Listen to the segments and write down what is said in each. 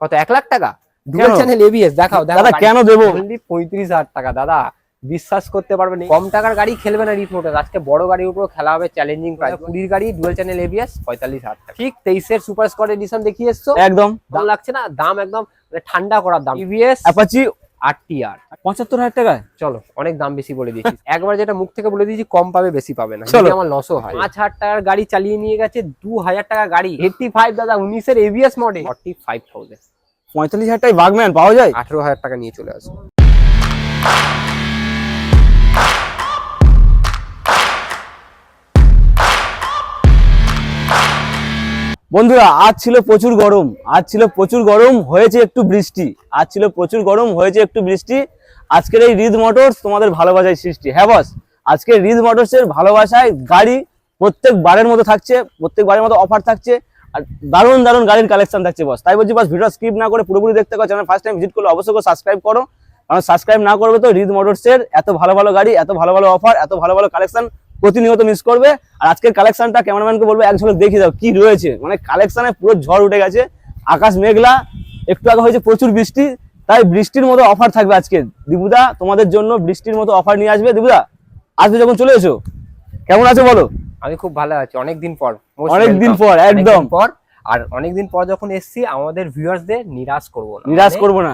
কত? এক লাখ টাকা? ডুয়েল চ্যানেল এবিএস দেখাও দেখাও দাদা কেন দেবো? অনলি পঁয়ত্রিশ হাজার টাকা দাদা। বিশ্বাস করতে পারবেন কম টাকার গাড়ি খেলবে না রিট মোটর আজকে বড় গাড়ির উপর খেলা হবে চ্যালেঞ্জিং প্রাইস কুড়ির গাড়ি ডুয়েল চ্যানেল এবিএস পঁয়তাল্লিশ হাজার টাকা। ঠিক তেইশের সুপার স্কোয়াড এডিশন দেখিয়ে এসছো? একদম। দাম লাগছে না? দাম একদম মানে ঠান্ডা করার দাম। TVS Apache R. পঁচাত্তর হাজার টাকা চলো। অনেক দাম বেশি বলে দিয়েছি। একবার যেটা মুখ থেকে বলে দিয়েছি কম পাবে বেশি পাবে না। চলো। যদি আমার লসও হয়। পাঁচ হাজার টাকার গাড়ি চালিয়ে নিয়ে গেছে দু হাজার টাকা গাড়ি। এইটটি ফাইভ দাদা উনিশের ABS model forty five thousand পঁয়তাল্লিশ হাজার টাকায় বাগম্যান পাওয়া যায়? আঠেরো হাজার টাকা নিয়ে চলে আসো বন্ধুরা, আজ ছিল প্রচুর গরম। আজ ছিল প্রচুর গরম, হয়েছে একটু বৃষ্টি। আজ ছিল প্রচুর গরম, হয়েছে একটু বৃষ্টি। আজকের এই রিদ মোটরস তোমাদের ভালোবাসায় সৃষ্টি। হ্যাঁ বস আজকে রিদ মোটরস এর ভালোবাসায় গাড়ি প্রত্যেক বারের মতো থাকছে প্রত্যেক বারের মতো অফার থাকছে, আর দারুণ দারুণ গাড়ির কালেকশন থাকছে বস তাই বলছি বস ভিডিও স্কিপ না করে পুরোপুরি দেখতে পারো চ্যানেল ফার্স্ট টাইম ভিজিট করলে অবশ্যই সাবস্ক্রাইব করো। কারণ সাবস্ক্রাইব না করবে তো রিদ মোটরস এর এত ভালো ভালো গাড়ি, এত ভালো ভালো অফার এত ভালো ভালো কালেকশন প্রতিনিয়ত মিস করবে। আর আজকের কালেকশনটা ক্যামেরাম্যানকে বলব এক ঝলক দেখিয়ে দাও কি রয়েছে। মানে কালেকশনে পুরো ঝড় উঠে গেছে আকাশ মেঘলা একটু আগে হয়েছে প্রচুর বৃষ্টি তাই বৃষ্টির মতো অফার থাকবে আজকে। দিবুদা তোমাদের জন্য বৃষ্টির মতো অফার নিয়ে আসবে। দিবুদা আসবে যখন চলে এসো কেমন আছো বলো? আমি খুব ভালো আছি অনেকদিন পর অনেকদিন পর, একদম। পর আর অনেকদিন পর যখন এসছি আমাদের ভিউয়ার্সদের নিরাশ করব না নিরাশ মানে করব না।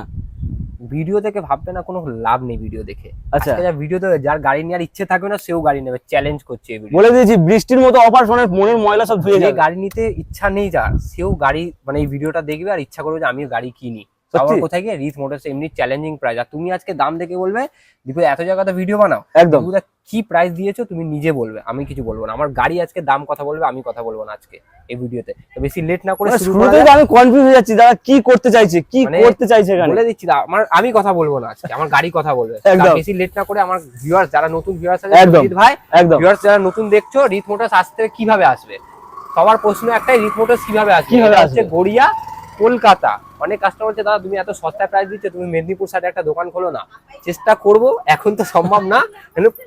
ভিডিও দেখে ভাববে না কোনো লাভ নেই ভিডিও দেখে। আচ্ছা। যা ভিডিও দেখে যার গাড়ি নেওয়ার ইচ্ছে থাকবে না সেও গাড়ি নেবে চ্যালেঞ্জ করছে বলে দিয়েছি বৃষ্টির মতো অফার শোনে মনের ময়লা সব ধুয়ে যাবে। গাড়ি নিতে ইচ্ছা নেই যার সেও গাড়ি মানে এই ভিডিওটা দেখবে আর ইচ্ছা করবে যে আমিও গাড়ি কিনি? আবার কোথায় গিয়ে রিথ মোটরস এমনি চ্যালেঞ্জিং প্রাইস আর তুমি আজকে দাম দেখে বলবে দেখো এত জায়গাতে ভিডিও বানাও। একদম। কি প্রাইস দিয়েছ? তুমি নিজে বলবে। আমি কিছু বলব না। আমার গাড়ি আজকে দাম কথা বলবে আমি কথা বলব না আজকে এই ভিডিওতে তো। বেশি লেট না করে শুরু আমি কনফিউজ হয়ে যাচ্ছি। দাদা কি করতে চাইছে? কি মানে করতে চাইছে এখানে? বলে দিচ্ছি আমার আমি কথা বলব না আজকে। আমার গাড়ি কথা বলবে। বেশি লেট না করে আমার ভিউয়ার্স যারা নতুন ভিউয়ার্স আছে একদম। ভাই ভিউয়ার্স যারা নতুন দেখছ রিথ মোটরস আসতে কীভাবে আসবে? সবার প্রশ্ন একটাই রিথ মোটরস কীভাবে আসবে? কীভাবে আসবে? গড়িয়া কলকাতা। অনেক কাস্টমার বলছে দাদা তুমি এত সস্তা প্রাইস দিচ্ছ তুমি মেদিনীপুর সাইডে একটা দোকান খোলো না। চেষ্টা করব এখন তো সম্ভব না।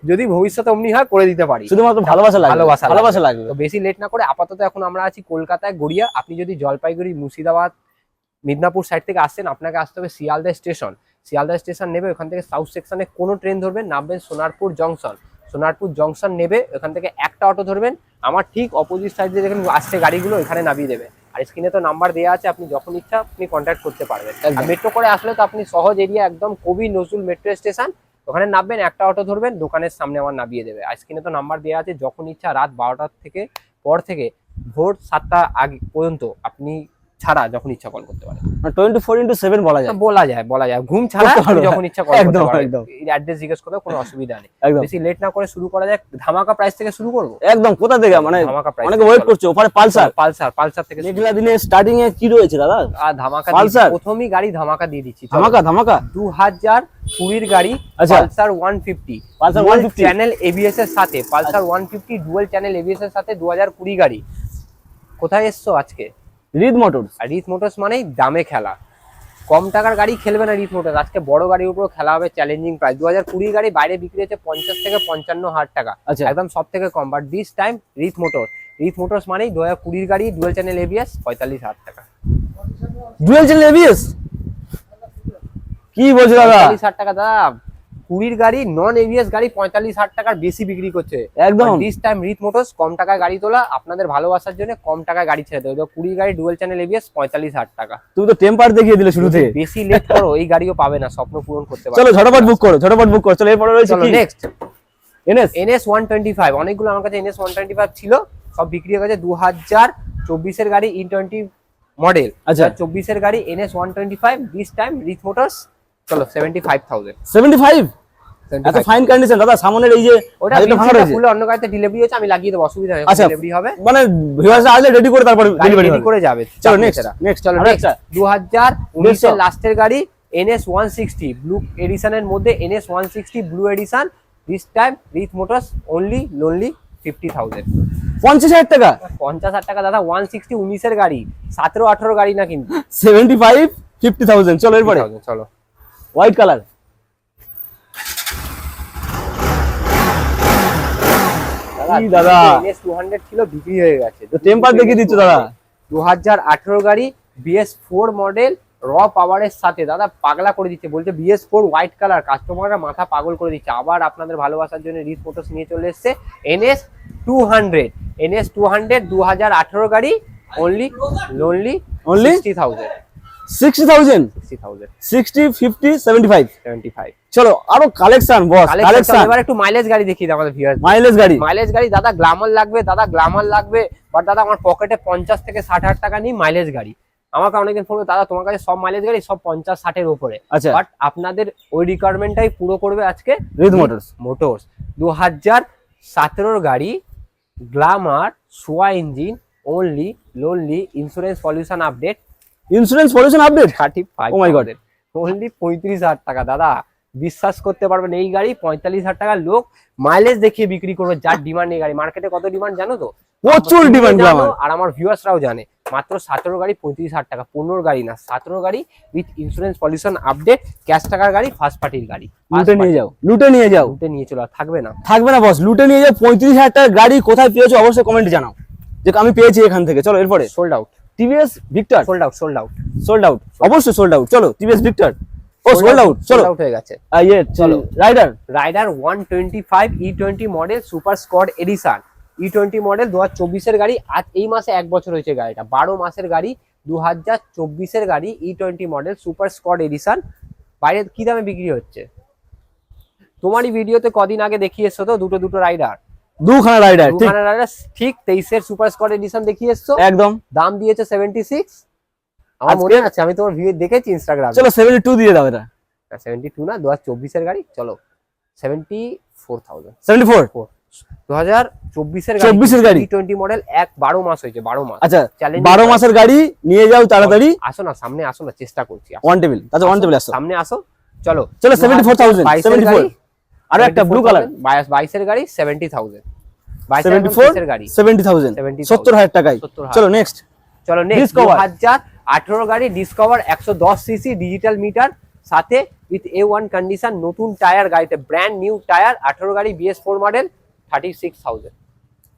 যদি ভবিষ্যতে অমনি হয় করে দিতে পারি। শুধুমাত্র ভালোবাসা লাগবে। ভালোবাসা ভালোবাসা লাগবে। তো বেশি লেট না করে আপাতত এখন আমরা আছি কলকাতায়। গড়িয়া আপনি যদি জলপাইগুড়ি মুর্শিদাবাদ মিদনাপুর সাইড থেকে আসছেন আপনাকে আসতে হবে শিয়ালদা স্টেশন শিয়ালদা স্টেশন নেবে ওখান থেকে সাউথ সেকশনে কোনো ট্রেন ধরবেন নামবেন সোনারপুর জংশন সোনারপুর জংশন নেবে ওখান থেকে একটা অটো ধরবেন। আমার ঠিক অপোজিট সাইডে যেখানে আসছে গাড়িগুলো এখানে নামিয়ে দেবে। আর স্ক্রিনে তো নাম্বার দেওয়া আছে আপনি যখন ইচ্ছা আপনি কন্ট্যাক্ট করতে পারবেন। মেট্রো করে আসলে তো আপনি সহজ এরিয়া একদম কবি নজরুল মেট্রো স্টেশন ওখানে নামবেন একটা অটো ধরবেন দোকানের সামনে আমার নামিয়ে দেবে। আর স্ক্রিনে তো নাম্বার দেওয়া আছে যখন ইচ্ছা রাত বারোটার থেকে পর থেকে ভোর সাতটা আগে পর্যন্ত আপনি ছাড়া যখন ইচ্ছা কল করতে পারেন টোয়েন্টি ফোর ইন্টু সেভেন বলা যায়। বলা যায় বলা যায়। ঘুম ছাড়া যখন ইচ্ছা কল একদম, করতে পারেন একদম। অ্যাড্রেস জিজ্ঞেস করতে কোনো অসুবিধা নেই। একদম। বেশি লেট না করে শুরু করা যায়। ধামাকা প্রাইস থেকে শুরু করব? একদম কোথা থেকে? মানে ধামাকা প্রাইস অনেকে ওয়েট করছে ওপারে পালসার। পালসার পালসার থেকে। মেঘলা দিনে স্টার্টিং এ কি রয়েছে দাদা? আর ধামাকা? দিয়েছি। প্রথমেই গাড়ি ধামাকা দিয়ে দিচ্ছি ধামাকা ধামাকা। দু হাজার কুড়ির গাড়ি আচ্ছা। Pulsar one fifty Pulsar 150 channel ABS এর সাথে Pulsar one fifty dual channel ABS এর সাথে দু হাজার কুড়ি গাড়ি। কোথায় এসছো আজকে? রিদ মোটরস আর রিথ মোটরস মানেই দামে খেলা। কম টাকার গাড়ি খেলবে না রিথ মোটরস আজকে বড় গাড়ির উপর খেলা হবে চ্যালেঞ্জিং প্রাইস দু হাজার কুড়ি গাড়ি বাইরে বিক্রি হচ্ছে পঞ্চাশ থেকে পঞ্চান্ন হাজার টাকা। আচ্ছা। একদম সব থেকে কম। But this time Rith motor Rith Motors মানেই দু হাজার কুড়ির গাড়ি ডুয়েল চ্যানেল এবিএস পঁয়তাল্লিশ হাজার টাকা। ডুয়েল চ্যানেল এবিএস কি বলছো দাদা? পঁয়তাল্লিশ হাজার টাকা দাদা কুড়ির গাড়ি নন এবিএস গাড়ি পঁয়তাল্লিশ হাজার টাকার বেশি বিক্রি করছে। একদম। দিস টাইম রিথ মোটরস কম টাকায় গাড়ি তোলা আপনাদের ভালোবাসার জন্য কম টাকায় গাড়ি ছেড়ে দেবে। কুড়ি গাড়ি ডুয়েল চ্যানেল এবিএস পঁয়তাল্লিশ হাজার টাকা। তুমি তো টেম্পার দেখিয়ে দিলে শুরু থেকে বেশি লেট করো এই গাড়িও পাবে না স্বপ্ন পূরণ করতে পারবে চলো ঝটপট বুক করো ঝটপট বুক করো। চলো এরপরে রয়েছে next NS NS one twenty five অনেকগুলো আমার কাছে এনএস ওয়ান টোয়েন্টি ফাইভ ছিল সব বিক্রি হয়ে গেছে দু হাজার চব্বিশের গাড়ি ই টোয়েন্টি মডেল আচ্ছা। চব্বিশের গাড়ি NS one twenty five this time Rith Motors চলো seventy five thousand seventy five এত ফাইন কন্ডিশন দাদা সামনের এই যে ওটা ভাঙা রয়েছে। ফুলে অন্য গাড়িতে ডেলিভারি হচ্ছে আমি লাগিয়ে দেবো অসুবিধা নেই আচ্ছা। ডেলিভারি হবে। মানে আসলে রেডি করে তারপর ডেলিভারি রেডি করে যাবে চলো নেক্সট নেক্সট চলো নেক্সট দু হাজার উনিশের দেড়শো। লাস্টের গাড়ি এনএস ব্লু এডিশনের মধ্যে NS blue edition this time Rith Motors only lonely fifty thousand পঞ্চাশ হাজার টাকা? পঞ্চাশ হাজার টাকা দাদা ওয়ান সিক্সটি উনিশের গাড়ি সতেরো আঠারো গাড়ি না কিন্তু। সেভেন্টি ফাইভ ফিফটি থাউজেন্ড চলো এরপরে। 50,000, চলো। হোয়াইট কালার দাদা? এনএস টু ছিল বিক্রি হয়ে গেছে। তো টেম্পার দেখিয়ে দিচ্ছ দাদা। দু হাজার আঠেরো গাড়ি বিএস ফোর মডেল র পাওয়ারের সাথে। দাদা পাগলা করে দিচ্ছে বলছে বিএস ফোর হোয়াইট কালার কাস্টমাররা মাথা পাগল করে দিচ্ছে। আবার আপনাদের ভালোবাসার জন্য রিস মোটরস নিয়ে চলে এসছে। NS two hundred NS two hundred দু হাজার আঠেরো গাড়ি only lonely? Sixty thousand sixty thousand sixty fifty seventy five seventy five চলো আরও কালেকশন বস কালেকশন এবার একটু মাইলেজ গাড়ি দেখিয়ে দাও আমাদের ভিউয়ার মাইলেজ গাড়ি? মাইলেজ গাড়ি দাদা লাগবে দাদা লাগবে বাট দাদা আমার পকেটে পঞ্চাশ থেকে ষাট হাজার টাকা নিই মাইলেজ গাড়ি। আমাকে ফোন দাদা তোমার কাছে সব মাইলেজ গাড়ি সব পঞ্চাশ ষাটের উপরে। আচ্ছা। বাট আপনাদের ওই রিকোয়ারমেন্টটাই পুরো করবে আজকে রিদ মোটরস মোটরস দু হাজার সতেরোর গাড়ি Glamour soya engine only lonely insurance pollution update insurance pollution update thirty five my God. Only পঁয়ত্রিশ হাজার টাকা দাদা। বিশ্বাস করতে পারবেন এই গাড়ি পঁয়তাল্লিশ হাজার টাকা লোক মাইলেজ দেখিয়ে বিক্রি করবে যার ডিমান্ড এই গাড়ি। মার্কেটে কত ডিমান্ড জানো তো? প্রচুর ডিমান্ড আর আমার ভিউয়ার্সরাও জানে। মাত্র সতেরো গাড়ি পঁয়ত্রিশ হাজার টাকা পনেরো গাড়ি না সতেরো গাড়ি with insurance pollution update cash টাকার গাড়ি ফার্স্ট পার্টির গাড়ি। লুটে নিয়ে যাও লুটে নিয়ে যাও। উঠে নিয়ে চলো থাকবে না। থাকবে না বস লুটে নিয়ে যাও পঁয়ত্রিশ হাজার টাকার গাড়ি কোথায় পেয়েছ অবশ্যই কমেন্টে জানাও। যে আমি পেয়েছি এখান থেকে। চলো এরপরে। Sold out TVS Victor sold out sold out sold out অবশ্যই সোল্ড আউট চলো টিভিএস ভিক্টর ও সোল্ড আউট চলো। আউট হয়ে গেছে। ইয়ে চলো। Raider Raider one twenty five E twenty model super squad edition E twenty model দু হাজার চব্বিশের গাড়ি। আজ এই মাসে এক বছর হয়েছে গাড়িটা। বারো মাসের গাড়ি দু হাজার চব্বিশের গাড়ি E twenty model super squad edition বাইরে কি দামে বিক্রি হচ্ছে? তোমারই ভিডিওতে কদিন আগে দেখিয়ে এসছো তো দুটো দুটো রাইডার দুখানা রাইডার দুখানা রাইডার ঠিক 23 এর সুপার স্কোয়াড এডিশন দেখিয়ে এসছো। একদম। দাম দিয়েছে 76 আমার মনে আছে আমি তোমার দেখেছি ইনস্টাগ্রামে চলো 72 দিয়ে দাও এটা। 72 না 2024 এর গাড়ি চলো। 74000 74 2024 এর গাড়ি 24 এর গাড়ি মডেল এক 12 মাস হয়েছে 12 মাস। আচ্ছা 12 মাসের গাড়ি নিয়ে যাও তাড়াতাড়ি। আসো না সামনে আসো না চেষ্টা করছি অন টেবিল আচ্ছা অন টেবিল আসো। সামনে আসো চলো। চলো 74000 74 আরও একটা ব্লু কালার 24,000 বাইশের গাড়ি সেভেন্টি থাউজেন্ড এর গাড়ি সেভেন্টি থাউজেন্ড 70,000 সত্তর হাজার টাকায়। চলো নেক্সট চলো নেক্সট দু Discover। হাজার আঠেরো গাড়ি ডিসকভার একশো দশ সিসি ডিজিটাল মিটার সাথে উইথ এ ওয়ান কন্ডিশন নতুন টায়ার গাড়িতে ব্র্যান্ড নিউ টায়ার আঠেরো গাড়ি BS four model thirty six thousand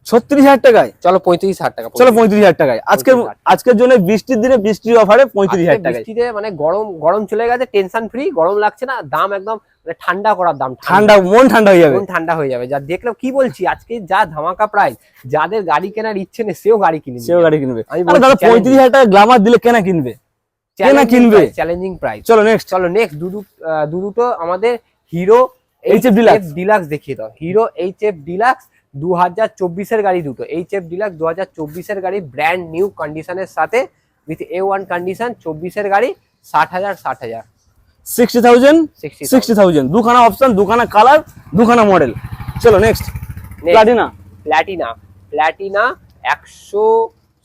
ছত্রিশ হাজার টাকায়। চলো পঁয়ত্রিশ হাজার টাকা চলো পঁয়ত্রিশ হাজার। টাকায়। আজকের আজকের জন্য বৃষ্টির দিনে বৃষ্টির অফারে পঁয়ত্রিশ হাজার টাকায়। বৃষ্টিতে মানে গরম গরম চলে গেছে টেনশন ফ্রি গরম লাগছে না দাম একদম মানে ঠান্ডা করার দাম ঠান্ডা। মন ঠান্ডা হয়ে যাবে। মন ঠান্ডা হয়ে যাবে। যা দেখলাম কি বলছি আজকে যা ধামাকা প্রাইস যাদের গাড়ি কেনার ইচ্ছে নেই সেও গাড়ি কিনে সেও গাড়ি কিনবে। আমি দাদা পঁয়ত্রিশ হাজার টাকা গ্লামার দিলে কেনা কিনবে? কেনা কিনবে? চ্যালেঞ্জিং প্রাইস চলো নেক্সট চলো নেক্সট দু দু- আহ, দু দুটো আমাদের হিরো HF ডিলাক্স ডিলাক্স দেখিয়ে দাও। হিরো এইচ এফ ডিলাক্স দু হাজার চব্বিশের গাড়ি দুটো এইচ এফ ডিলাক্স দু হাজার চব্বিশের গাড়ি ব্র্যান্ড নিউ কন্ডিশনের সাথে উইথ এ ওয়ান কন্ডিশন চব্বিশের গাড়ি ষাট হাজার ষাট হাজার সিক্সটি থাউজেন্ড সিক্সটি থাউজেন্ড দুখানা অপশন দুখানা কালার দুখানা মডেল চলো নেক্সট প্লাটিনা প্ল্যাটিনা প্ল্যাটিনা একশো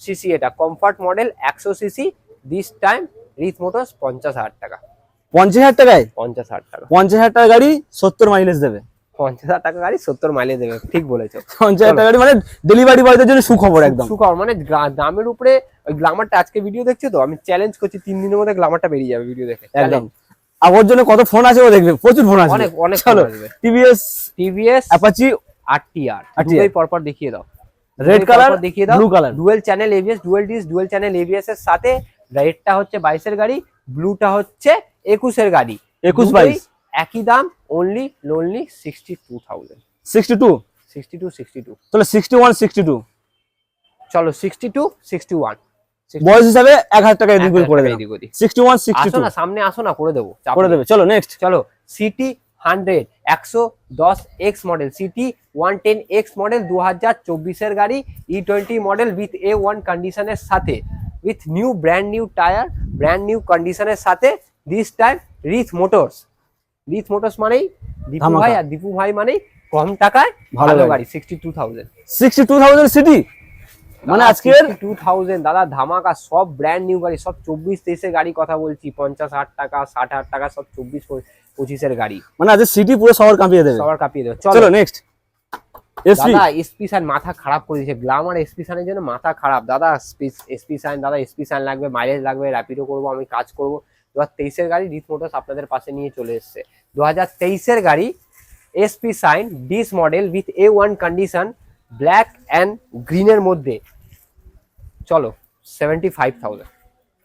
সিসি এটা কমফর্ট মডেল একশো CC this time Rith Motors পঞ্চাশ হাজার টাকা। পঞ্চাশ হাজার টাকায়? পঞ্চাশ হাজার টাকা। পঞ্চাশ হাজার টাকা গাড়ি সত্তর মাইলেজ দেবে। পঞ্চাশ হাজার টাকা গাড়ি সত্তর মাইলে দেবে ঠিক বলেছ। পঞ্চাশ হাজার টাকা গাড়ি মানে ডেলিভারি বয়দের জন্য সুখবর একদম। সুখবর মানে গ্রা- দামের উপরে ওই গ্লামারটা আজকে ভিডিও দেখছ তো? আমি চ্যালেঞ্জ করছি তিন দিনের মধ্যে গ্লামারটা বেরিয়ে যাবে ভিডিও দেখে। একদম। আর ওর জন্য কত ফোন আছে ও দেখবে প্রচুর ফোন আছে। অনেক অনেক চলো TVS TVS Apache R T R RTR দুটোই পরপর দেখিয়ে দাও। রেড কালার দেখিয়ে দাও। Blue colour dual channel ABS dual disc dual channel ABS এর সাথে রেডটা হচ্ছে বাইশের গাড়ি ব্লুটা হচ্ছে একুশের গাড়ি। একুশ বাইশ। একই দাম only lonely sixty two thousand sixty two sixty two sixty two তাহলে সিক্সটি ওয়ান সিক্সটি টু চলো সিক্সটি টু সিক্সটি ওয়ান বয়স হিসাবে এক হাজার টাকা এদিক করে দেবে। সিক্সটি ওয়ান সিক্সটি টু না সামনে আসো না করে দেবো। করে দেবে। চলো নেক্সট চলো সিটি হান্ড্রেড একশো দশ X model CT one ten X model দু হাজার চব্বিশের গাড়ি E twenty model with A one কন্ডিশনের সাথে। With new brand new tyre brand new কন্ডিশনের সাথে। This time Rith Motors Rith Motors মানেই দীপু ভাই আর দীপু ভাই মানেই কম টাকায় ভালো গাড়ি। Sixty two thousand sixty two thousand CT মানে আজকের টু থাউজেন্ড দাদা ধামাকা সব ব্র্যান্ড নিউ গাড়ি সব চব্বিশ তেইশের গাড়ি কথা বলছি পঞ্চাশ হাজার টাকা ষাট হাজার টাকা সব চব্বিশ পঁচিশের গাড়ি। মানে আজকে সিটি পুরো শহর কাঁপিয়ে দেবে। সবার কাঁপিয়ে দেবে। চলো। নেক্সট দাদা এসপি সাইন মাথা খারাপ করে দিয়েছে। গ্লামার এসপি সাইনের জন্য মাথা খারাপ। দাদা এসপি সাইন দাদা এসপি সাইন লাগবে মাইলেজ লাগবে র্যাপিডো করব আমি কাজ করব। দু হাজার তেইশের গাড়ি রিথ মোটরস আপনাদের পাশে নিয়ে চলে এসছে। দু হাজার তেইশের গাড়ি SP Shine disc model with A one condition black and গ্রিনের মধ্যে। চলো সেভেন্টি ফাইভ থাউজেন্ড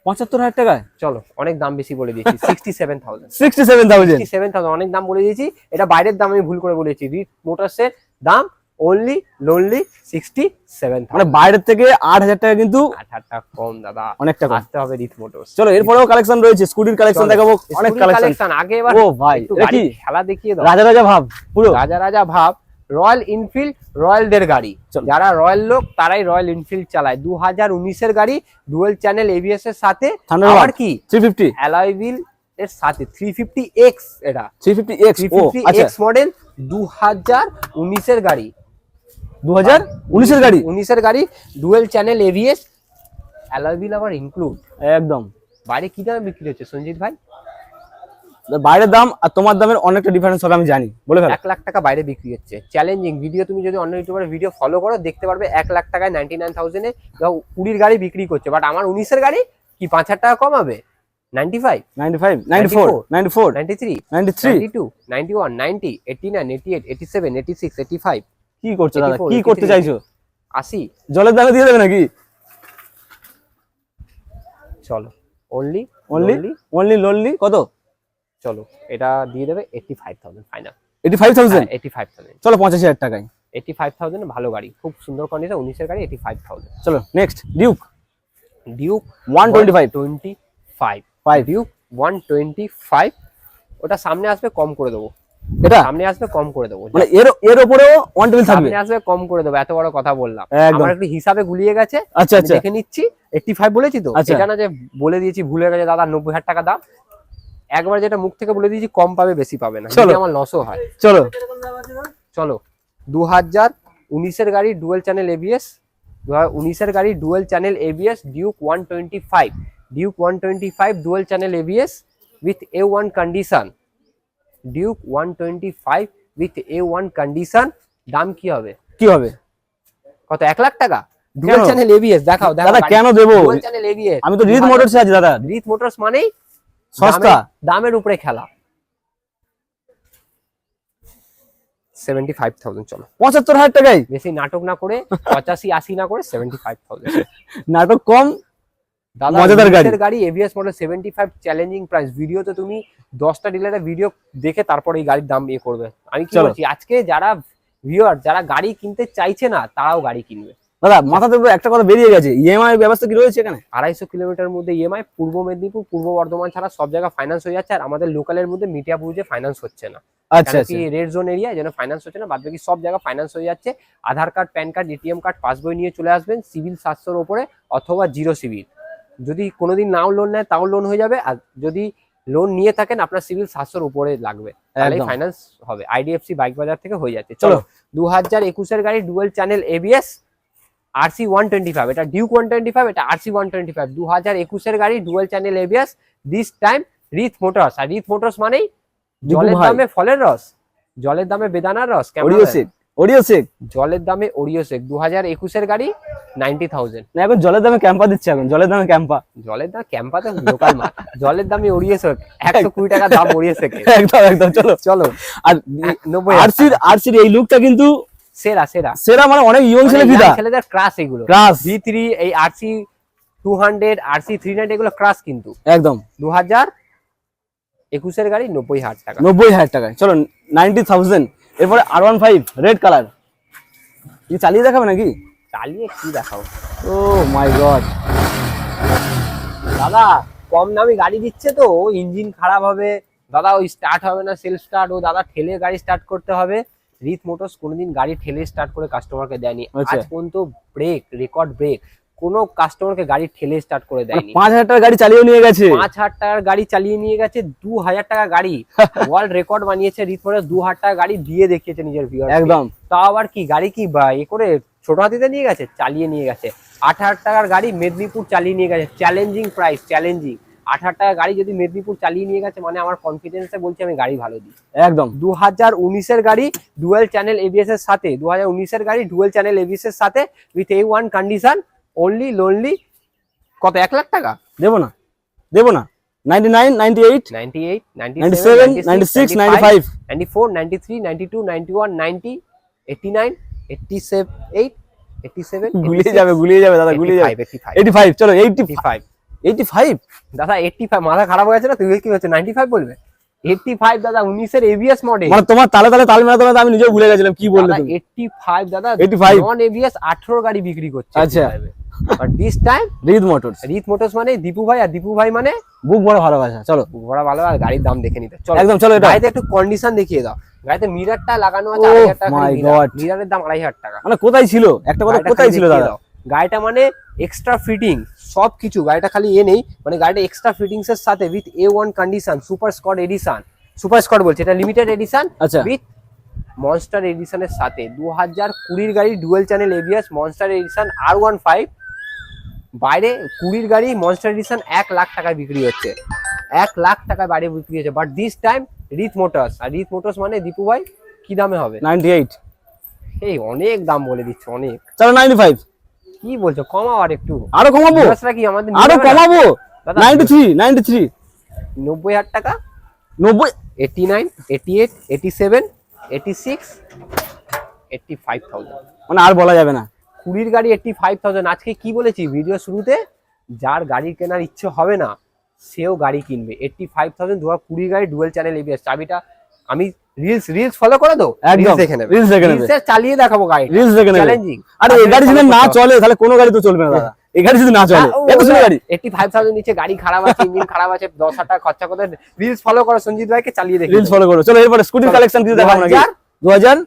পঁচাত্তর হাজার টাকায় চলো অনেক দাম বেশি বলে দিয়েছি sixty seven thousand sixty seven thousand seven thousand অনেক দাম বলে দিয়েছি। এটা বাইরের দাম আমি ভুল করে বলেছি। রিট মোটরসের দাম অনলি লোনলি সিক্সটি সেভেন মানে বাইরের থেকে আট হাজার টাকা কিন্তু আঠার টাকা কম দাদা। অনেকটা আসতে হবে রিট মোটরস চলো এরপরেও কালেকশন রয়েছে স্কুটির কালেকশন দেখাবো অনেক কালেকশন আগে এবার ও ভাই কি? খেলা দেখিয়ে দাও। রাজা রাজা ভাব পুরো। রাজা রাজা ভাব রয়্যাল ইনফিল্ড রয়্যালদের গাড়ি। যারা রয়্যাল লোক তারাই রয়্যাল ইনফিল্ড চালায়। দু হাজার উনিশের গাড়ি ডুয়েল চ্যানেল এবিএস এর সাথে। আবার কি? থ্রি ফিফটি অ্যালয় হুইল এর সাথে থ্রি ফিফটি এক্স এটা। Three fifty X three fifty X model দু হাজার উনিশের গাড়ি। দু হাজার উনিশের গাড়ি। উনিশের গাড়ি dual channel ABS alloy wheel আবার ইনক্লুড একদম। বাইরে কি দামে বিক্রি হচ্ছে সঞ্জিত ভাই? বাইরের দাম আর তোমার দামের অনেকটা ডিফারেন্স হবে আমি জানি। বলে ফেলো। এক লাখ টাকা বাইরে বিক্রি হচ্ছে। চ্যালেঞ্জিং ভিডিও তুমি যদি অন্য ইউটিউবের ভিডিও ফলো করো দেখতে পারবে এক লাখ টাকায় নাইনটি নাইন থাউজেন্ডে কুড়ির গাড়ি বিক্রি করছে। বাট আমার উনিশের গাড়ি কি পাঁচ হাজার টাকা কম হবে ninety five ninety five ninety four ninety four ninety three ninety three ninety two ninety one ninety eighty nine eighty eight eighty seven eighty six eighty five কি করছ দাদা? কি করতে চাইছো? আশি। জলের দামে দিয়ে দেবে নাকি? চলো। অনলি অনলি অনলি লোনলি কত? চলো এটা দিয়ে দেবে eighty five thousand final eighty five thousand eighty five thousand চলো পঁচাশি হাজার টাকায়। এইটি ফাইভ থাউজেন্ড ভালো গাড়ি খুব সুন্দর কন্ডিশন উনিশের গাড়ি এইটি ফাইভ থাউজেন্ড চলো next Duke Duke one twenty five twenty five five Duke one twenty five ওটা সামনে আসবে কম করে দেবো। এটা? সামনে আসবে কম করে দেবো। মানে এর এর ওপরেও ওয়ান টেবিল থাকবে? সামনে আসবে কম করে দেবো। এত বড় কথা বললাম। আমার একটু হিসাবে গুলিয়ে গেছে। আচ্ছা আচ্ছা। দেখে নিচ্ছি। এইটটি ফাইভ বলেছি তো? আচ্ছা। এটা না যে বলে দিয়েছি ভুলে গেছে দাদা নব্বই হাজার টাকা দাম। একবার যেটা মুখ থেকে বলে দিয়েছি কম পাবে বেশি পাবে না। যদি আমার লসও হয়। চলো। চলো। দু হাজার উনিশের গাড়ি ডুয়েল চ্যানেল এবিএস দু হাজার উনিশের গাড়ি dual channel ABS Duke one twenty five Duke one twenty five dual channel ABS with A one condition Duke one twenty five with A one condition দাম কি হবে? কি হবে? কত এক লাখ টাকা? ডুয়েল? চ্যানেল এবিএস দেখাও দাদা কেন দেবো? ডুয়েল চ্যানেল এবিএস আমি তো মোটরসে আছি দাদা। রিথ মোটরস মানেই সস্তা। দামের উপরে খেলা। সেভেন্টি ফাইভ থাউজেন্ড চলো। পঁচাত্তর হাজার টাকায়? বেশি নাটক না করে পঁচাশি আশি না করে সেভেন্টি ফাইভ থাউজেন্ড নাটক কম মজাদার গাড়ি। গাড়ি ABS model seventy five challenging price ভিডিওতে তুমি ডিলারের ভিডিও দেখে তারপরে এই গাড়ির দাম ইয়ে করবে। আমি কি বলছি আজকে যারা ভিউয়ার যারা গাড়ি কিনতে চাইছে না তারাও গাড়ি কিনবে। দাদা পুরো একটা কথা বেরিয়ে গেছে। ইএমআই ব্যবস্থা কি রয়েছে এখানে? আড়াইশো কিলোমিটার মধ্যে ইএমআই পূর্ব মেদিনীপুর পূর্ব বর্ধমান ছাড়া সব জায়গায় ফাইন্যান্স হয়ে যাচ্ছে আর আমাদের লোকালের মধ্যে মিডিয়াপুরে ফাইন্যান্স হচ্ছে না। আচ্ছা কি রেড জোন এরিয়া যেন ফাইন্যান্স হচ্ছে না বাদ বাকি সব জায়গায় ফাইন্যান্স হয়ে যাচ্ছে। Aadhaar card PAN card ATM card পাসবই নিয়ে চলে আসবেন সিভিল সাতশোর ওপরে অথবা জিরো সিভিল যদি কোনোদিন নাও লোন নেয় তাও লোন হয়ে যাবে। আর যদি লোন নিয়ে থাকেন আপনার সিভিল সাতশোর উপরে লাগবে। তাহলে ফাইন্যান্স হবে। আইডিএফসি বাইক বাজার থেকে হয়ে যাচ্ছে। চলো। দু হাজার একুশের গাড়ি dual channel ABS RC one twenty five এটা ডিউক ওয়ান টোয়েন্টি ফাইভ এটা আরসি ওয়ান টোয়েন্টি ফাইভ দু হাজার একুশের গাড়ি dual channel ABS this time Rith Motors R Rith motors মানেই জলের দামে ফলের রস জলের দামে বেদানার রস কেমন হবে? শেক জলের দামে ওরিও শেক দু হাজার একুশের গাড়ি নাইনটি থাউজেন্ড না এখন জলের দামে ক্যাম্পা দিচ্ছে এখন জলের দামে ক্যাম্পা জলের দাম ক্যাম্পাতে লোকাল মাল। জলের দামে ওরিও শেক একশো কুড়ি টাকা দাম ওরিও শেকে একদম একদম চলো। চলো আর নব্বই আরসির আরসির এই লুকটা কিন্তু সেরা সেরা। সেরা মানে অনেক ইয়ং ছেলে মানে ফিদা। ছেলেদের ক্রাশ এগুলো। ক্রাস ভি থ্রি এই RC two hundred RC three ninety এগুলো ক্রাশ কিন্তু। একদম। দু হাজার একুশের গাড়ি নব্বই হাজার টাকা। নব্বই হাজার টাকায়। চলো নাইনটি থাউজেন্ড এরপরে R one five red colour কি চালিয়ে দেখাবে নাকি? চালিয়ে কি দেখাও ও মাই গড দাদা কম দামি গাড়ি দিচ্ছে তো ইঞ্জিন খারাপ হবে। দাদা ওই স্টার্ট হবে না সেলফ স্টার্ট ও দাদা ঠেলে গাড়ি স্টার্ট করতে হবে। রিথ মোটরস কোনোদিন গাড়ি ঠেলে স্টার্ট করে কাস্টমারকে দেয়নি। আচ্ছা। আজ পর্যন্ত ব্রেক রেকর্ড ব্রেক কোনো কাস্টমারকে গাড়ি ঠেলে স্টার্ট করে দেয়নি। পাঁচ হাজার টাকার গাড়ি চালিয়ে নিয়ে গেছে। পাঁচ হাজার টাকার গাড়ি চালিয়ে নিয়ে গেছে দু হাজার টাকা গাড়ি। ওয়ার্ল্ড রেকর্ড বানিয়েছে মোটরস দু হাজার টাকা গাড়ি দিয়ে দেখিয়েছে নিজের ভিউয়ার একদম। তাও আবার কি গাড়ি কি বা এ করে ছোট হাতিতে নিয়ে গেছে? চালিয়ে নিয়ে গেছে। আট হাজার টাকার গাড়ি মেদিনীপুর চালিয়ে নিয়ে গেছে। চ্যালেঞ্জিং প্রাইস চ্যালেঞ্জিং আট হাজার টাকার গাড়ি যদি মেদিনীপুর চালিয়ে নিয়ে গেছে মানে আমার কনফিডেন্সে বলছি আমি গাড়ি ভালো দিই। একদম। দু হাজার উনিশের গাড়ি ডুয়েল চ্যানেল এবিএস এর সাথে দু হাজার উনিশের গাড়ি ডুয়েল চ্যানেল এবিএস এর সাথে with a one condition only lonely কত এক লাখ টাকা? দেবো না দেবো না। Ninety nine ninety eight ninety eight ninety seven ninety six ninety five ninety four ninety three ninety two ninety one ninety eighty nine eighty seven eight eighty seven গুলিয়ে যাবে গুলিয়ে যাবে দাদা গুলিয়ে যাবে। এইটি ফাইভ চলো ফাইভ এইটি ফাইভ দাদা five মাথা খারাপ হয়ে গেছে না? তুমি কি হচ্ছে নাইনটি ফাইভ বলবে? এইটটি ফাইভ দাদা উনিশের এবিএস মডেল মানে তোমার তালে তালে তাল মেলাতে মেলাতে আমি নিজেও ভুলে গেছিলাম কি বললে তুমি? এইটটি ফাইভ দাদা 85 নন এবিএস আঠারো গাড়ি বিক্রি করছে আচ্ছা। But this time Rith Motors Rith Motors মানে দীপু ভাই আর দীপু ভাই মানে বুক বড় ভালোবাসা। চলো। বড় ভালো আর গাড়ির দাম দেখে নিতে। চলো। একদম চলো গাড়িতে একটু কন্ডিশন দেখিয়ে দাও। গাড়িতে মিরারটা লাগানো আছে Oh আড়াই হাজার টাকা. মিরারের দাম আড়াই হাজার টাকা। মানে কোথায় ছিল? একটা কথা কোথায় ছিল দাদা? গাড়িটা মানে এক্সট্রা ফিটিং সব কিছু। গাড়িটা খালি এ নেই। মানে গাড়িটা এক্সট্রা ফিটিংস এর সাথে with A one condition super squad edition super squad বলছে এটা লিমিটেড এডিশন আচ্ছা। উইথ মনস্টার এডিশনের সাথে। দু হাজার কুড়ির গাড়ি dual channel ABS monster edition R one five বাইরে কুড়ির গাড়ি মনস্টার এডিশন এক লাখ টাকায় বিক্রি হচ্ছে। এক লাখ টাকায় বাইরে বিক্রি হচ্ছে। But this time Rith Motors R Rith Motors মানে দীপু ভাই কি দামে হবে? নাইনটি এইট এই অনেক দাম বলে দিচ্ছে অনেক। চলো নাইনটি ফাইভ কি বলছো কমাও আর একটু। আরও কমাবো? কি আমাদের আরও কমাবো? নাইনটি থ্রি নাইনটি থ্রি নব্বই হাজার টাকা? নব্বই। Eighty nine eighty eight eighty seven eighty six eighty five thousand মানে আর বলা যাবে না। কুড়ির গাড়ি এইটটি ফাইভ থাউজেন্ড আজকে কি বলেছি? ভিডিও শুরুতে যার গাড়ি কেনার ইচ্ছে হবে না সেও গাড়ি কিনবে। এইটটি ফাইভ থাউজেন্ড দু হাজার কুড়ি গাড়ি ডুয়েল চ্যানেল এবিএস চাবিটা আমি রিলস রিলস ফলো করে দো একদম। দেখে নেবে। রিলস দেখে নেবে। চালিয়ে দেখাবো গাড়ি রিলস দেখে নেবে। চ্যালেঞ্জিং আরে এই গাড়ি যদি না চলে তাহলে কোনো গাড়ি তো চলবে না দাদা। এই গাড়ি যদি না চলে এত সুন্দর গাড়ি। নিচে খারাপ আছে ইঞ্জিন খারাপ আছে দশ হাজার টাকা খরচা করে রিলস ফলো করো সঞ্জিত ভাইকে চালিয়ে দেখে রিলস ফলো করো। চলো এরপরে স্কুটির কালেকশন কিছু দেখাবো নাকি? 2000? দু হাজার?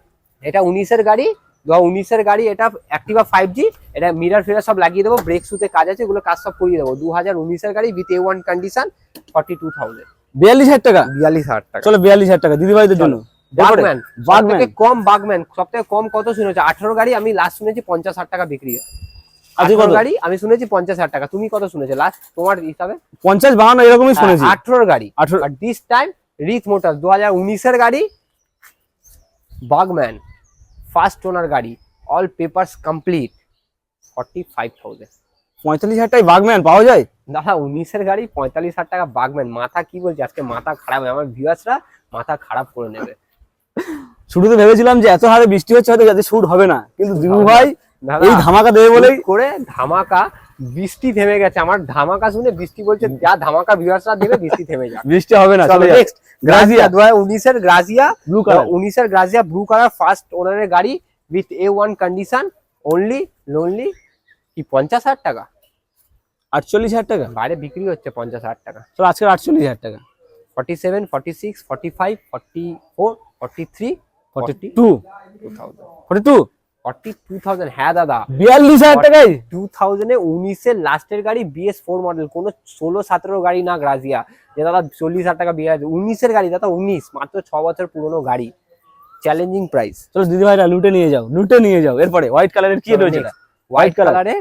এটা উনিশের গাড়ি দু হাজার উনিশের গাড়ি এটা অ্যাক্টিভা ফাইভ জি এটা মিরার ফিরার সব লাগিয়ে দেবো ব্রেক শুতে কাজ আছে এগুলো কাজ সব করিয়ে দেবো। দু হাজার উনিশের গাড়ি with A one condition forty two thousand বিয়াল্লিশ হাজার টাকা? বিয়াল্লিশ হাজার টাকা। চলো বিয়াল্লিশ হাজার টাকা দিদি ভাইদের জন্য। বাগম্যান বাগম্যান কম বাগম্যান সব থেকে কম কত শুনেছো? আঠারো গাড়ি আমি লাস্ট শুনেছি পঞ্চাশ হাজার টাকা বিক্রি হয়। গাড়ি আমি শুনেছি পঞ্চাশ হাজার টাকা। তুমি কত শুনেছো? লাস্ট তোমার হিসাবে? পঞ্চাশ বাহান্ন এরকমই শুনেছি। আঠারোর গাড়ি। আঠারো দিস টাইম রিথ মোটর দু হাজার উনিশের গাড়ি বাগম্যান ফার্স্ট ওনার গাড়ি all papers complete forty five thousand পঁয়তাল্লিশ হাজার টাকায় বাগম্যান পাওয়া যায়? দাদা উনিশের গাড়ি পঁয়তাল্লিশ হাজার টাকা বাগম্যান মাথা কি বলছে? আজকে মাথা খারাপ আমার ভিউয়ার্সরা মাথা খারাপ করে নেবে। শুরুতে ভেবেছিলাম যে এত হারে বৃষ্টি হচ্ছে হয়তো যাতে শুট হবে না। কিন্তু দিবু ভাই এই ধামাকা দেবে বলেই করে ধামাকা বৃষ্টি থেমে গেছে। আমার ধামাকা শুনে বৃষ্টি বলছে যা ধামাকা ভিউয়ার্সরা দেবে বৃষ্টি থেমে যাবে। বৃষ্টি হবে না চলো নেক্সট গ্রাজিয়া দু হাজার উনিশের গ্রাজিয়া ব্লু কালার উনিশের গ্রাজিয়া ব্লু কালার ফার্স্ট ওনারের গাড়ি with A one condition only lonely কি পঞ্চাশ হাজার টাকা? আটচল্লিশ হাজার টাকা? বাইরে বিক্রি হচ্ছে পঞ্চাশ হাজার টাকা। চলো আজকে আটচল্লিশ হাজার টাকা। Forty seven forty six forty five forty four forty three forty two two thousand. Forty two forty two thousand হ্যাঁ দাদা। বিয়াল্লিশ হাজার টাকায় টু থাউজেন্ডে লাস্টের গাড়ি বিএস ফোর মডেল কোনো ষোলো সতেরো গাড়ি না গ্রাজিয়া। যে দাদা চল্লিশ হাজার টাকা বিয়ে আছে উনিশের গাড়ি দাদা উনিশ মাত্র ছ বছর পুরনো গাড়ি। চ্যালেঞ্জিং প্রাইস চলো দিদি ভাইরা লুটে নিয়ে যাও লুটে নিয়ে যাও। এরপরে হোয়াইট কালারের কি রয়েছে? এটা। হোয়াইট। কালারে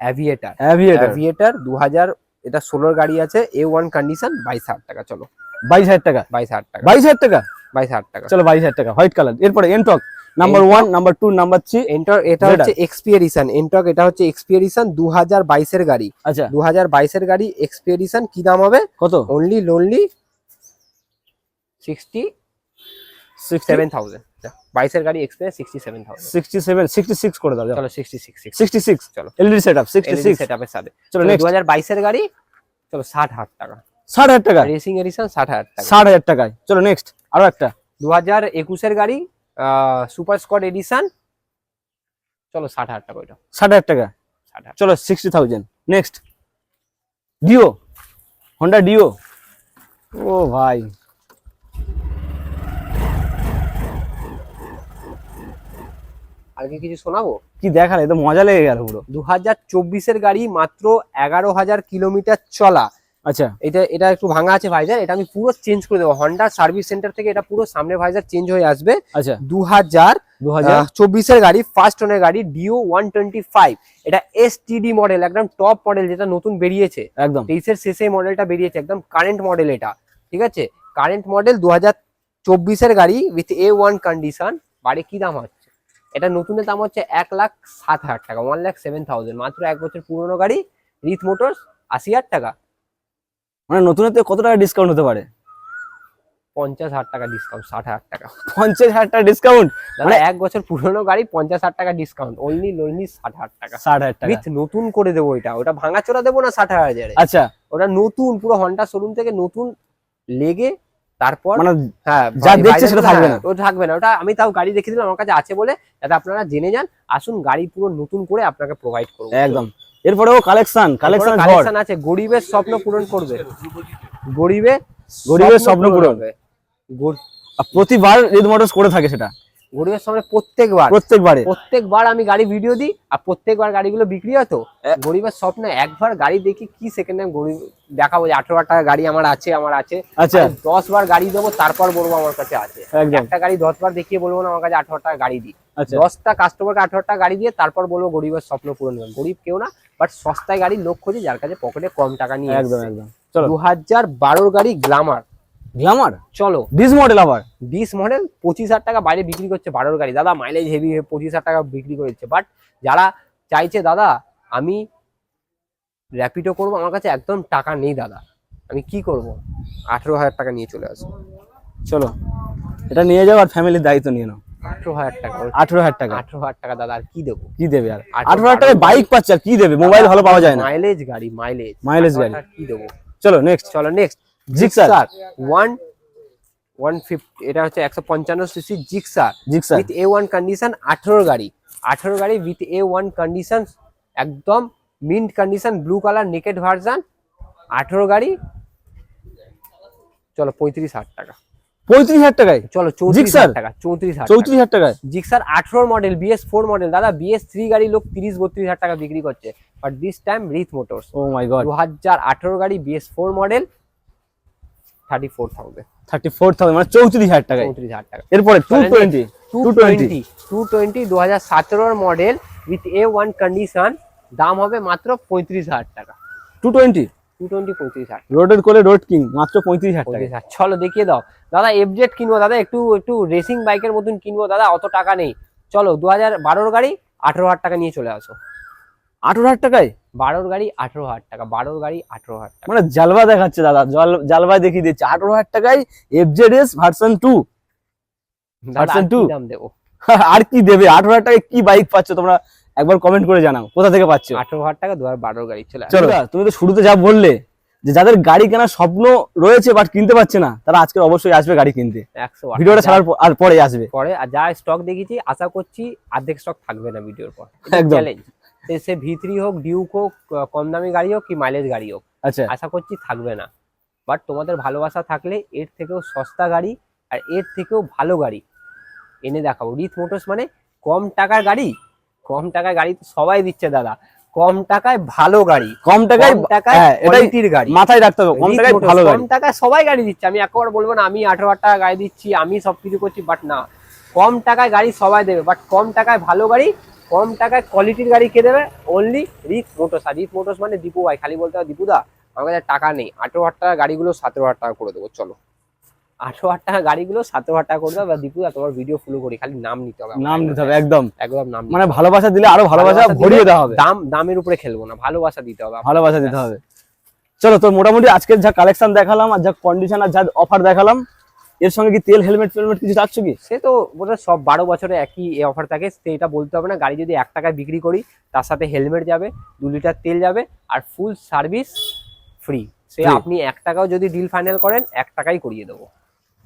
অ্যাভিয়েটার অ্যাভিয়েটার অ্যাভিয়েটার দু হাজার এটা ষোলোর গাড়ি আছে এ ওয়ান কন্ডিশন বাইশ হাজার টাকা চলো। বাইশ হাজার টাকা? বাইশ হাজার টাকা। বাইশ হাজার টাকা? বাইশ হাজার টাকা। চলো বাইশ হাজার টাকা হোয়াইট কালার এরপরে Ntorq number one number two number three Ntorq এটা হচ্ছে এক্সপিয়ারিশন এন্টক এটা হচ্ছে এক্সপিয়ারিশন দু হাজার বাইশের গাড়ি। আচ্ছা। দু হাজার বাইশের গাড়ি এক্সপিয়ারিশন কি দাম হবে? কত? Only lonely sixty seven thousand বাইশের গাড়ি experience sixty seven thousand sixty seven sixty six করে দাও চলো সিক্সটি সিক্স সিক্সটি সিক্স চলো। LED set up sixty six set আপের সাথে। চলো দু হাজার বাইশের গাড়ি চলো ষাট হাজার টাকা। ষাট হাজার টাকা? রেসিং এডিশন ষাট হাজার টাকা। ষাট হাজার টাকায়। চলো নেক্সট আরও একটা। দু হাজার একুশের গাড়ি সুপার স্কট এডিশন চলো ষাট হাজার টাকা ওইটা। ষাট হাজার টাকা? চলো sixty thousand next Dio Honda Dio ও ভাই। আগে কিছু শোনাবো? কি দেখালে? তো মজা লেগে গেল পুরো। দু হাজার চব্বিশের গাড়ি মাত্র এগারো হাজার কিলোমিটার চলা। আচ্ছা। এটা এটা একটু ভাঙা আছে ভাইজার এটা আমি পুরো চেঞ্জ করে দেবো। হন্ডা সার্ভিস সেন্টার থেকে এটা পুরো সামনে ভাইজার চেঞ্জ হয়ে আসবে। আচ্ছা। দু হাজার চব্বিশের গাড়ি ফার্স্ট ওনের গাড়ি ডিও ওয়ান টোয়েন্টি ফাইভ এটা এস মডেল একদম টপ মডেল যেটা নতুন বেরিয়েছে। একদম। তেইশের শেষে মডেলটা বেরিয়েছে একদম কারেন্ট মডেল এটা। ঠিক আছে? কারেন্ট মডেল দু হাজার চব্বিশের গাড়ি উইথ এ ওয়ান কন্ডিশন বাড়ি কি দাম হচ্ছে? এটা নতুনের দাম হচ্ছে এক লাখ সাত হাজার টাকা ওয়ান লাখ সেভেন থাউজেন্ড মাত্র এক বছর পুরনো গাড়ি রিথ মোটরস আশি হাজার টাকা। মানে নতুনের থেকে কত টাকা ডিসকাউন্ট হতে পারে? পঞ্চাশ হাজার টাকা ডিসকাউন্ট ষাট হাজার টাকা। পঞ্চাশ হাজার টাকা ডিসকাউন্ট মানে- এক বছর পুরনো গাড়ি পঞ্চাশ হাজার টাকা ডিসকাউন্ট লোনলি ষাট হাজার টাকা। ষাট হাজার টাকা। উইথ নতুন করে দেবো এটা। ওটা ভাঙাচোরা দেবো না ষাট হাজারে আচ্ছা। ওটা নতুন পুরো হন্ডা শোরুম থেকে নতুন লেগে তারপর মানে হ্যাঁ যা দেখছে সেটা থাকবে হ্যাঁ, না। ওটা থাকবে না। ওটা আমি তাও গাড়ি দেখে দিলাম আমার কাছে আছে বলে। যাতে আপনারা জেনে যান আসুন গাড়ি পুরো নতুন করে আপনাকে প্রোভাইড করব। একদম। এরপরেও কালেকশন কালেকশন কালেকশন আছে গরিবের স্বপ্ন পূরণ করবে গরিবে গরিবের স্বপ্ন পূরণ। হবে। প্রতিবার রিদ মোটরস করে থাকে সেটা গরিবের সামনে প্রত্যেকবার। প্রত্যেকবারে। প্রত্যেকবার আমি গাড়ি ভিডিও দিই আর প্রত্যেকবার গাড়িগুলো বিক্রি হয় তো? গরিবের স্বপ্ন একবার গাড়ি দেখি কি সেকেন্ড টাইম গরিব দেখাবো যে আঠারো টাকা গাড়ি আমার আছে আমার আছে। আচ্ছা। দশ বার গাড়ি দেবো তারপর বলব আমার কাছে আছে। একটা গাড়ি দশ বার দেখিয়ে বলব না আমার কাছে আঠারো টাকা গাড়ি দিই। আচ্ছা। দশটা কাস্টমারকে আঠারো টাকা গাড়ি দিয়ে তারপর বলব গরিবের স্বপ্ন পূরণ করবেন গরিব কেউ না বাট সস্তায় গাড়ি লোক খোঁজে যার কাছে পকেটে কম টাকা নিয়ে একদম একদম। চলো। দু হাজার বারোর গাড়ি গ্লামার গ্ল্যামার চলো। ডিস মডেল আবার। বিশ মডেল পঁচিশ হাজার টাকা বাইরে বিক্রি করছে বারোর গাড়ি। দাদা মাইলেজ হেভি পঁচিশ হাজার টাকা বিক্রি করেছে। বাট যারা চাইছে দাদা আমি র্যাপিডো করব। আমার কাছে একদম টাকা নেই দাদা। আমি কি করব? আঠেরো হাজার টাকা নিয়ে চলে আসব। চলো। এটা নিয়ে যাও আর ফ্যামিলির দায়িত্ব নিয়ে নাও। আঠেরো হাজার টাকা। আঠেরো হাজার টাকা। আঠেরো হাজার টাকা দাদা আর কি দেবো? কি দেবে আর? আঠেরো হাজার টাকায় বাইক পাচ্ছে আর কি দেবে? মোবাইল ভালো পাওয়া যায় না। মাইলেজ গাড়ি মাইলেজ গাড়ি। কি দেবো? চলো নেক্সট চলো next Gixxer one one fifty এটা হচ্ছে একশো পঞ্চান্ন CC Gixxer Gixxer with A one condition আঠেরো গাড়ি। আঠেরো গাড়ি উইথ এ ওয়ান কন্ডিশন একদম mint condition blue colour naked version আঠেরো গাড়ি। চলো পঁয়ত্রিশ হাজার টাকা। পঁয়ত্রিশ হাজার টাকায়? চলো চৌত্রিশ হাজার টাকা চৌত্রিশ হাজার চৌত্রিশ হাজার টাকায়? জিক্সার আঠেরো মডেল বিএস ফোর মডেল দাদা বিএস থ্রি গাড়ি লোক তিরিশ বত্রিশ হাজার টাকা বিক্রি করছে। But this time Rich Motors oh my god দু হাজার আঠেরো গাড়ি BS four model thirty four thousand thirty four thousand মানে চৌত্রিশ হাজার টাকায়। চৌত্রিশ হাজার টাকা। এরপরে two twenty two twenty two twenty দু হাজার সতেরোর model with A one condition দাম হবে মাত্র পঁয়ত্রিশ হাজার টাকা। টু টোয়েন্টি টু টোয়েন্টি পঁয়ত্রিশ হাজার। রোডের কোলে রোড কিং মাত্র পঁয়ত্রিশ হাজার টাকা চলো দেখিয়ে দাও। দাদা এফজেড কিনবো দাদা একটু একটু রেসিং বাইকের মতন কিনবো দাদা অত টাকা নেই। চলো দু হাজার বারোর গাড়ি আঠেরো হাজার টাকা নিয়ে চলে আসো। আঠারো হাজার টাকায়? বারোর গাড়ি আঠেরো হাজার টাকা বারোর গাড়ি আঠেরো হাজার টাকা। মানে জালবা দেখাচ্ছে দাদা জল জালবা দেখিয়ে দিচ্ছে। আঠারো হাজার টাকায় FZ S version two Version কি দাম দেবো? আর কি দেবে? আঠারো হাজার টাকায় কি বাইক পাচ্ছ তোমরা? একবার কমেন্ট করে জানাও কোথা থেকে পাচ্ছ? আঠেরো হাজার টাকা দু হাজার বারোর গাড়ি। চলে চলো তুমি তো শুরুতে যা বললে যে যাদের গাড়ি কেনার স্বপ্ন রয়েছে বাট কিনতে পারছে না তারা আজকে অবশ্যই আসবে গাড়ি কিনতে। একশো ভিডিওটা ছাড়ার পর- আর পরে আসবে। পরে আর যা স্টক দেখেছি আশা করছি অর্ধেক স্টক থাকবে না ভিডিওর পর। একদম। সে ভি থ্রি হোক ডিউক হোক কম দামি গাড়ি হোক কি মাইলেজ গাড়ি হোক। আচ্ছা। আশা করছি থাকবে না। বাট তোমাদের ভালোবাসা থাকলে এর থেকেও সস্তা গাড়ি আর এর থেকেও ভালো গাড়ি এনে দেখাবো। রিথ মোটরস মানে কম টাকার গাড়ি। কম টাকার গাড়ি তো সবাই দিচ্ছে দাদা। কম টাকায় ভালো গাড়ি। কম টাকায় টাকায় হ্যাঁ, কোয়ালিটির গাড়ি। মাথায় রাখতে হবে। কম টাকায় ভালো কম টাকায় সবাই গাড়ি দিচ্ছে। আমি একবার বলব না আমি আঠারো হাজার টাকা গাড়ি দিচ্ছি আমি সবকিছু করছি বাট না। কম টাকায় গাড়ি সবাই দেবে বাট কম টাকায় ভালো গাড়ি কম টাকায় কোয়ালিটির গাড়ি কে দেবে অনলি রিচ মোটরস আর রিচ মোটরস মানে দীপু ভাই খালি বলতে হবে দীপুদা আমার কাছে টাকা নেই। আঠেরো হাজার টাকা গাড়িগুলো সতেরো হাজার টাকা করে দেবো চলো। আঠেরো হাজার টাকা গাড়িগুলো সতেরো হাজার টাকা করে দেবো বা দীপুদা তোমার ভিডিও ফলো করি খালি নাম নিতে হবে নাম নিতে হবে একদম। একদম নাম মানে ভালোবাসা দিলে আরও ভালোবাসা ভালোবাসা ভরিয়ে দেওয়া হবে। দাম দামের উপরে খেলব না ভালোবাসা দিতে হবে ভালোবাসা দিতে হবে। চলো তো মোটামুটি আজকের যা কালেকশন দেখালাম আর যা কন্ডিশন আর যা অফার দেখালাম এর সঙ্গে কি তেল হেলমেট ফেলমেট কিছু চাচ্ছ কি? সে তো বোধহয় সব বারো বছরে একই অফার থাকে সেটা বলতে হবে না। গাড়ি যদি এক টাকায় বিক্রি করি তার সাথে হেলমেট যাবে দু লিটার তেল যাবে আর ফুল সার্ভিস ফ্রি সে আপনি এক টাকাও যদি ডিল ফাইনাল করেন এক টাকাই করিয়ে দেবো।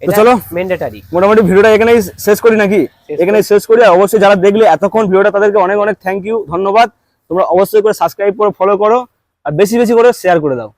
তো চলো। ম্যান্ডেটারি মোটামুটি ভিডিওটা এখানেই শেষ করি নাকি? শেষ এখানে শেষ করি আর অবশ্যই যারা দেখলে এতক্ষণ ভিডিওটা তাদেরকে অনেক অনেক থ্যাংক ইউ ধন্যবাদ। তোমরা অবশ্যই করে সাবস্ক্রাইব করে ফলো করো আর বেশি বেশি করে শেয়ার করে দাও।